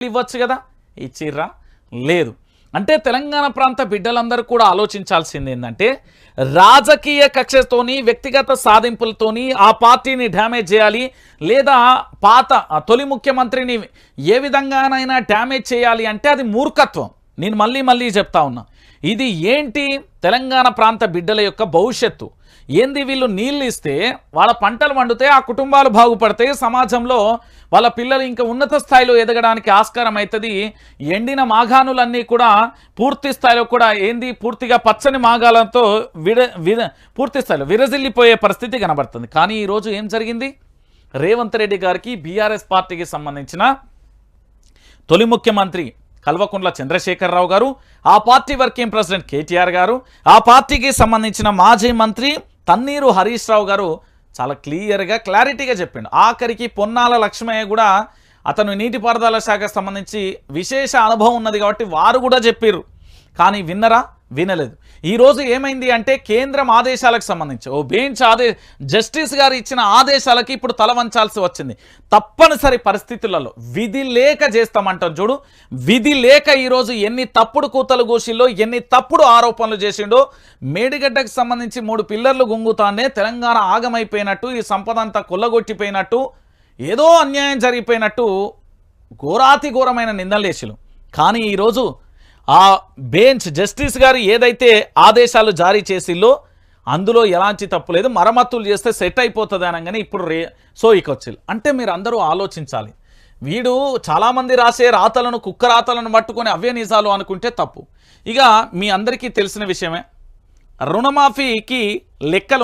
ఇవ్వచ్చు కదా? ఇచ్చిర్రా? లేదు. అంటే తెలంగాణ ప్రాంత బిడ్డలందరూ కూడా ఆలోచించాల్సింది ఏంటంటే రాజకీయ కక్షతోని వ్యక్తిగత సాధింపులతోని ఆ పార్టీని డ్యామేజ్ చేయాలి లేదా పాత ఆ తొలి ముఖ్యమంత్రిని ఏ విధంగానైనా డ్యామేజ్ చేయాలి అంటే అది మూర్ఖత్వం. నేను మళ్ళీ మళ్ళీ చెప్తా ఉన్నా. ఇది ఏంటి తెలంగాణ ప్రాంత బిడ్డల యొక్క భవిష్యత్తు? ఏంది వీళ్ళు నీళ్ళు ఇస్తే వాళ్ళ పంటలు వండితే ఆ కుటుంబాలు బాగుపడతాయి సమాజంలో వాళ్ళ పిల్లలు ఇంకా ఉన్నత స్థాయిలో ఎదగడానికి ఆస్కారం అవుతుంది. ఎండిన మాగాణులన్నీ కూడా పూర్తి స్థాయిలో కూడా ఏంది పూర్తిగా పచ్చని మాఘాలతో విడ విర పూర్తి స్థాయిలో విరజిల్లిపోయే పరిస్థితి కనబడుతుంది. కానీ ఈరోజు ఏం జరిగింది? రేవంత్ రెడ్డి గారికి బీఆర్ఎస్ పార్టీకి సంబంధించిన తొలి ముఖ్యమంత్రి కల్వకుంట్ల చంద్రశేఖరరావు గారు ఆ పార్టీ వర్కింగ్ ప్రెసిడెంట్ కేటీఆర్ గారు ఆ పార్టీకి సంబంధించిన మాజీ మంత్రి తన్నీరు హరీష్ రావు గారు చాలా క్లియర్గా క్లారిటీగా చెప్పిండు. ఆఖరికి పొన్నాల లక్ష్మయ్య కూడా అతను నీటిపారుదల శాఖకు సంబంధించి విశేష అనుభవం ఉన్నది కాబట్టి వారు కూడా చెప్పారు కానీ విన్నరా? వినలేదు. ఈరోజు ఏమైంది అంటే కేంద్రం ఆదేశాలకు సంబంధించి ఓ బెంచ్ ఆదే జస్టిస్ గారు ఇచ్చిన ఆదేశాలకి ఇప్పుడు తల వంచాల్సి వచ్చింది. తప్పనిసరి పరిస్థితులలో విధి లేక చేస్తామంటాం చూడు. విధి లేక ఈరోజు ఎన్ని తప్పుడు కూతలు గోషిల్లో ఎన్ని తప్పుడు ఆరోపణలు చేసిండో మేడిగడ్డకు సంబంధించి మూడు పిల్లర్లు గుంగుతానే తెలంగాణ ఆగమైపోయినట్టు ఈ సంపద అంతా కొల్లగొట్టిపోయినట్టు ఏదో అన్యాయం జరిగిపోయినట్టు ఘోరాతి ఘోరమైన నిందలేసులు కానీ ఈరోజు ఆ బెంచ్ జస్టిస్ గారు ఏదైతే ఆదేశాలు జారీ చేసిల్లో అందులో ఎలాంటి తప్పు లేదు. మరమ్మతులు చేస్తే సెట్ అయిపోతుంది అనగానే ఇప్పుడు రే సోయికొచ్చిల్ అంటే మీరు అందరూ ఆలోచించాలి. వీడు చాలామంది రాసే రాతలను కుక్క రాతలను పట్టుకొని అవే నిజాలు అనుకుంటే తప్పు. ఇక మీ అందరికీ తెలిసిన విషయమే. రుణమాఫీకి లెక్కలు